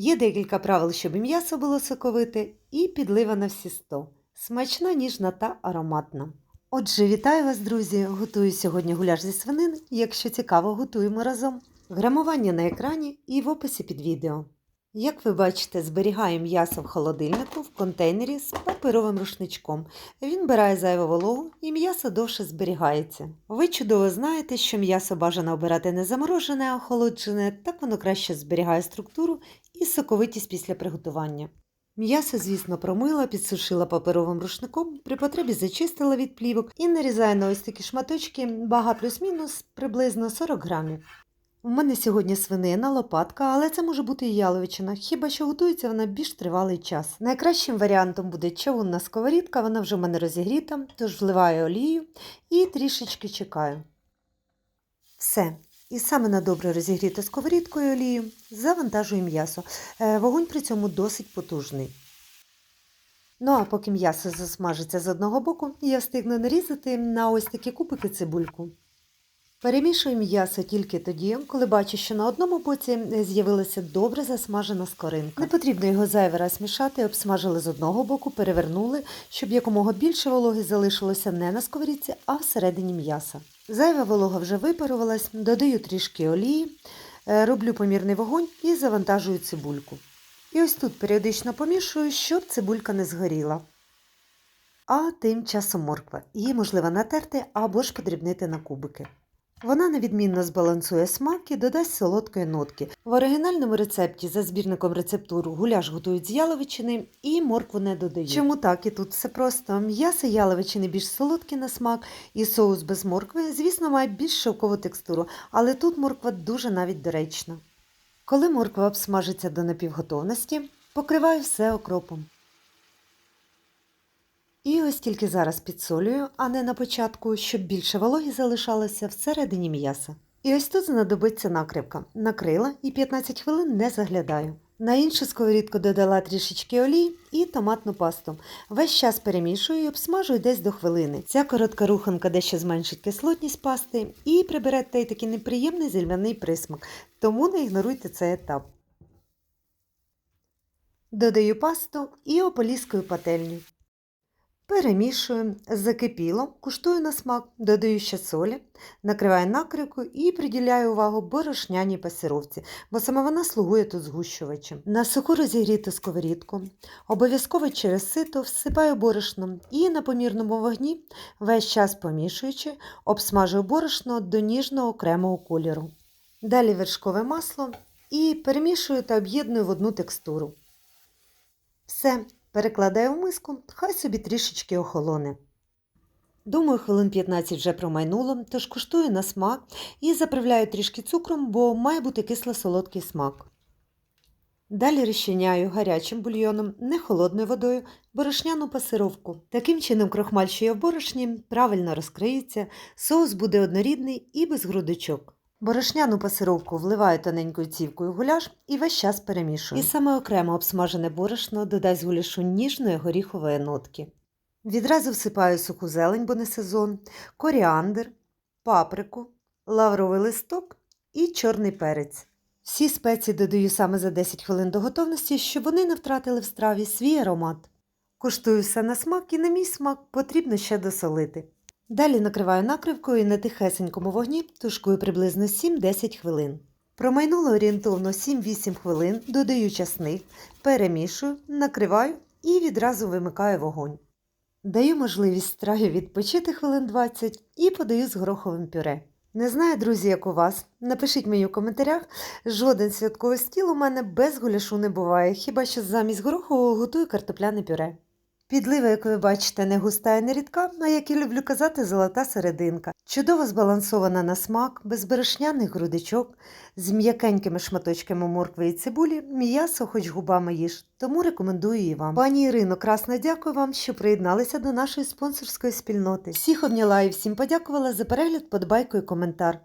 Є декілька правил, щоб м'ясо було соковите, і підлива на всі 100. Смачна, ніжна та ароматна. Отже, вітаю вас, друзі! Готую сьогодні гуляш зі свинин. Якщо цікаво, готуємо разом. Грамування на екрані і в описі під відео. Як ви бачите, зберігаю м'ясо в холодильнику в контейнері з паперовим рушничком. Він бирає зайву вологу і м'ясо довше зберігається. Ви чудово знаєте, що м'ясо бажано обирати не заморожене, а охолоджене, так воно краще зберігає структуру і соковитість після приготування. М'ясо, звісно, промила, підсушила паперовим рушником, при потребі зачистила від плівок і нарізаю на ось такі шматочки, вага плюс-мінус приблизно 40 грамів. У мене сьогодні свинина, лопатка, але це може бути і яловичина, хіба що готується вона більш тривалий час. Найкращим варіантом буде човунна сковорідка, вона вже в мене розігріта, тож вливаю олію і трішечки чекаю. Все. І саме на добре розігріту сковорідкою олію завантажую м'ясо. Е, Вогонь при цьому досить потужний. Ну а поки м'ясо засмажиться з одного боку, я встигну нарізати на ось такі кубики цибульку. Перемішую м'ясо тільки тоді, коли бачу, що на одному боці з'явилася добре засмажена скоринка. Не потрібно його зайвий раз мішати, обсмажили з одного боку, перевернули, щоб якомога більше вологи залишилося не на сковорідці, а всередині м'яса. Зайва волога вже випарувалась, додаю трішки олії, е, роблю помірний вогонь і завантажую цибульку. І ось тут періодично помішую, щоб цибулька не згоріла. А тим часом морква. Її можливо натерти або ж подрібнити на кубики. Вона невідмінно збалансує смак і додасть солодкої нотки. В оригінальному рецепті за збірником рецептур гуляш готують з яловичини і моркву не додають. Чому так і тут все просто? М'ясо яловичини більш солодкі на смак, і соус без моркви, звісно, має більш шовкову текстуру, але тут морква дуже навіть доречна. Коли морква обсмажиться до напівготовності, покриваю все окропом. І ось тільки зараз підсолюю, а не на початку, щоб більше вологі залишалося всередині м'яса. І ось тут знадобиться накривка. Накрила і 15 хвилин не заглядаю. На іншу сковорідку додала трішечки олії і томатну пасту. Весь час перемішую і обсмажую десь до хвилини. Ця коротка руханка дещо зменшить кислотність пасти і прибере той такий неприємний зельвяний присмак, тому не ігноруйте цей етап. Додаю пасту і ополіскую пательню. Перемішую, закипіло, куштую на смак, додаю ще солі, накриваю накривкою і приділяю увагу борошняній пасіровці, бо саме вона слугує тут згущувачем. На суху розігріту сковорідку, обов'язково через сито всипаю борошно і на помірному вогні, весь час помішуючи, обсмажую борошно до ніжного окремого кольору. Далі вершкове масло і перемішую та об'єдную в одну текстуру. Все, Перекладаю в миску, хай собі трішечки охолоне. Думаю, хвилин 15 вже промайнуло, тож куштую на смак і заправляю трішки цукром, бо має бути кисло-солодкий смак. Далі розчиняю гарячим бульйоном, не холодною водою, борошняну пасировку. Таким чином крохмаль, що є в борошні, правильно розкриється, соус буде однорідний і без грудочок. Борошняну пасировку вливаю тоненькою цівкою гуляш і весь час перемішую. І саме окремо обсмажене борошно додасть гуляшу ніжної горіхової нотки. Відразу всипаю суху зелень, бо не сезон, коріандр, паприку, лавровий листок і чорний перець. Всі спеції додаю саме за 10 хвилин до готовності, щоб вони не втратили в страві свій аромат. Куштую все на смак і на мій смак потрібно ще досолити. Далі накриваю накривкою і на тихесенькому вогні тушкую приблизно 7-10 хвилин. Промайнуло орієнтовно 7-8 хвилин, додаю часник, перемішую, накриваю і відразу вимикаю вогонь. Даю можливість страві відпочити хвилин 20 і подаю з гороховим пюре. Не знаю, друзі, як у вас. Напишіть мені у коментарях, жоден святковий стіл у мене без гуляшу не буває, хіба що замість горохового готую картопляне пюре. Підлива, як ви бачите, не густа і не рідка, а як і люблю казати, золота серединка. Чудово збалансована на смак, без берешняних грудичок, з м'якенькими шматочками моркви і цибулі, м'ясо хоч губами їж, тому рекомендую і вам. Пані Ірино, красно дякую вам, що приєдналися до нашої спонсорської спільноти. Всіх обняла і всім подякувала за перегляд, подбайку і коментар.